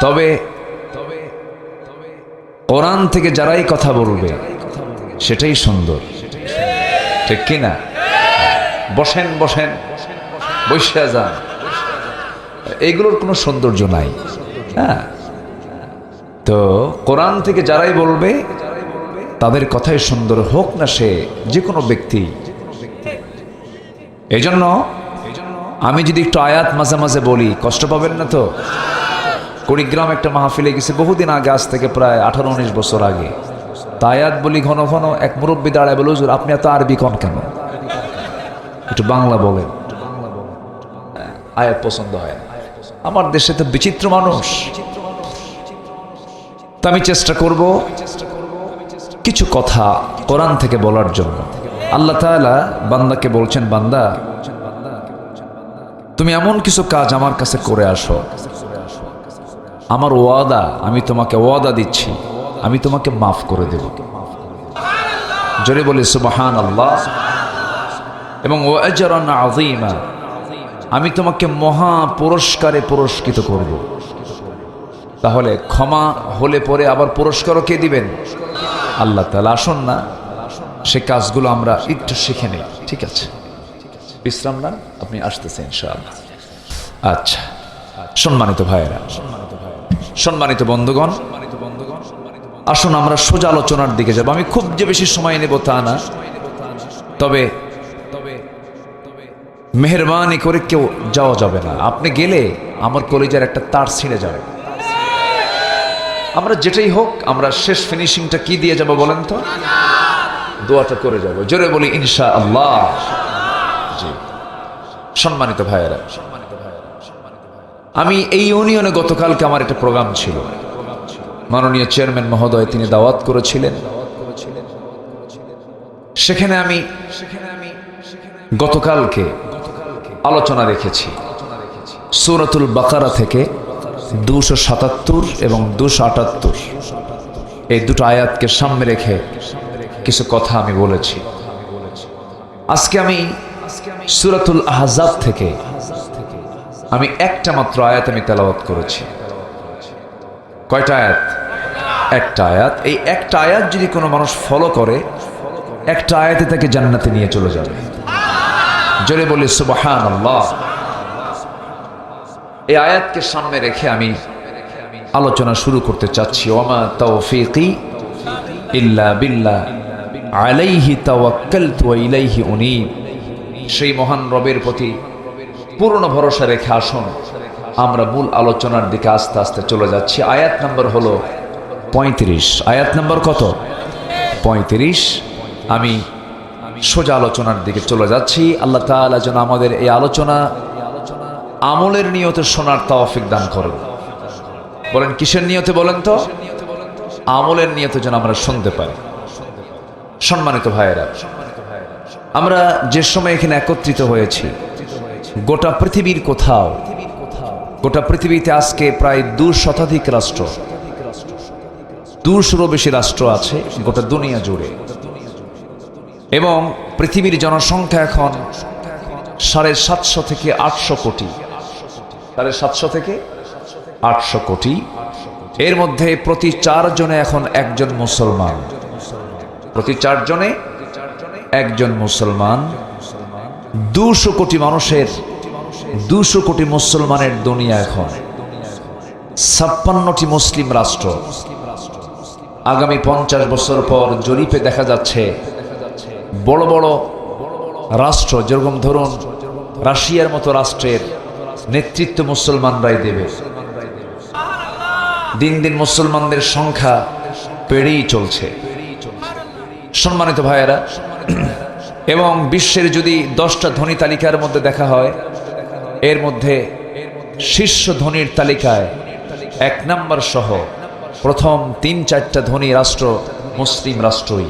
তবে কোরআন থেকে যারাই কথা বলবে, সেটাই সুন্দর। ঠিক কিনা বসেন বসেন। বৈশা যান। এইগুলোর কোনো সৌন্দর্য নাই। হ্যাঁ? তো কোরআন থেকে যারাই বলবে, তাদের কথাই সুন্দর হোক না সে যে কোনো ব্যক্তি। এই জন্য আমি যদি একটু আয়াত মাঝে মাঝে বলি, কষ্ট পাবেন না তো? কুড়িগ্রাম একটা মাহফিলে গেছে বহুদিন আগে, আজ থেকে প্রায় আঠারো উনিশ বছর আগে। তায়াত বলি ঘন ঘন এক মুরব্বী দাঁড়ায় বলে, হুজুর, আপনি এত আরবি কন কেন? একটু বাংলা বলেন। আয়াত পছন্দ হয় আমার দেশে তো বিচিত্র মানুষ। তা আমি চেষ্টা করব কিছু কথা কোরআন থেকে বলার জন্য। আল্লাহ তাআলা বান্দাকে বলছেন, বান্দা, তুমি এমন কিছু কাজ আমার কাছে করে আসো আমার ওয়াদা, আমি তোমাকে ওয়াদা দিচ্ছি। আমি তোমাকে মাফ করে দেব। জোরে বলি সুবহান আল্লাহ এবং ও আজরান আযীমা, আমি তোমাকে মহা পুরস্কারে পুরস্কৃত করব। তাহলে ক্ষমা হলে পরে আবার পুরস্কারও কে দিবেন? আল্লাহ তাআলা। আসুন না, সে কাজগুলো আমরা একটু শিখে নিই। ঠিক আছে? বিশ্রাম না আপনি আসতেছেন ইনশাআল্লাহ। আচ্ছা সম্মানিত ভাইয়েরা। সম্মানিত বন্ধুগণ, আসুন আমরা সোজা আলোচনার দিকে যাব। আমি খুব যে বেশি সময় নেব তা না। তবে মেহরবানি করে কেউ যাওয়া যাবে না। আপনি গেলে আমার কলেজের একটা তার ছিঁড়ে যাবে। আমরা যেটাই হোক, আমরা শেষ ফিনিশিংটা কি দিয়ে যাব বলেন তো? দোয়াটা করে যাব। জোরে বলি ইনশা আল্লাহ জি। সম্মানিত ভাইয়েরা আমি এই ইউনিয়নে গতকালকে আমার একটা প্রোগ্রাম ছিল। মাননীয় চেয়ারম্যান মহোদয়, তিনি দাওয়াত করেছিলেন। সেখানে আমি গতকালকে আলোচনা রেখেছি। সুরতুল বাকারা থেকে দুশো সাতাত্তর এবং দুশো আটাত্তর। এই দুটো আয়াতকে সামনে রেখে কিছু কথা আমি বলেছি। আজকে আমি সুরাতুল আহজাব থেকে আমি একটা মাত্র আয়াত আমি তেলাওয়াত করেছি। কয়টা আয়াত? একটা আয়াত। এই একটা আয়াত যদি কোনো মানুষ ফলো করে, একটা আয়াতে তাকে জান্নাতে নিয়ে চলে যাবে। জোরে বলি সুবহান আল্লাহ এই আয়াতকে সামনে রেখে আমি আলোচনা শুরু করতে চাচ্ছি। ওমা তৌফিকি ইল্লা বিল্লাহ। আলাইহি তাওয়াক্কালতু ওয়া ইলাইহি উনীব। সেই মহান রবের প্রতি পূর্ণ ভরসা রেখে আসুন। আমরা মূল আলোচনার দিকে আস্তে আস্তে চলে যাচ্ছি। আয়াত নম্বর হলো পঁয়ত্রিশ। আয়াত নম্বর কত? পঁয়ত্রিশ। আমি সোজা আলোচনার দিকে চলে যাচ্ছি। আল্লাহ তাআলা যেন আমাদের এই আলোচনা আমলের নিয়তে শোনার তৌফিক দান করুন। বলেন, কিসের নিয়তে বলেন তো? আমলের নিয়তে যেন আমরা শুনতে পারি। সম্মানিত ভাইয়েরা, আমরা যে সময় এখানে একত্রিত হয়েছি গোটা পৃথিবীর কোথাও, গোটা পৃথিবীতে আজকে প্রায় দু শতাধিক রাষ্ট্র, দুশোরও বেশি রাষ্ট্র আছে গোটা দুনিয়া জুড়ে। এবং পৃথিবীর জনসংখ্যা এখন সাড়ে সাতশো থেকে আটশো কোটি। সাড়ে সাতশো থেকে আটশো কোটি। এর মধ্যে প্রতি চারজনে এখন একজন মুসলমান। প্রতি চারজনে একজন মুসলমান। দুশো কোটি মানুষের, দুশো কোটি মুসলমানের দুনিয়া এখন। ছাপ্পান্নটি মুসলিম রাষ্ট্র। আগামী পঞ্চাশ বছর পর জরিপে দেখা যাচ্ছে, বড় বড় রাষ্ট্র, যেরকম ধরুন রাশিয়ার মতো রাষ্ট্রের নেতৃত্ব মুসলমানরাই দেবে। দিন দিন মুসলমানদের সংখ্যা বেড়েই চলছে। সম্মানিত ভাইয়েরা এবং বিশ্বের যদি দশটা ধনী তালিকার মধ্যে দেখা হয়, এর মধ্যে শীর্ষ ধনীর তালিকায় এক নম্বর সহ প্রথম তিন চারটা ধনী রাষ্ট্র মুসলিম রাষ্ট্রই।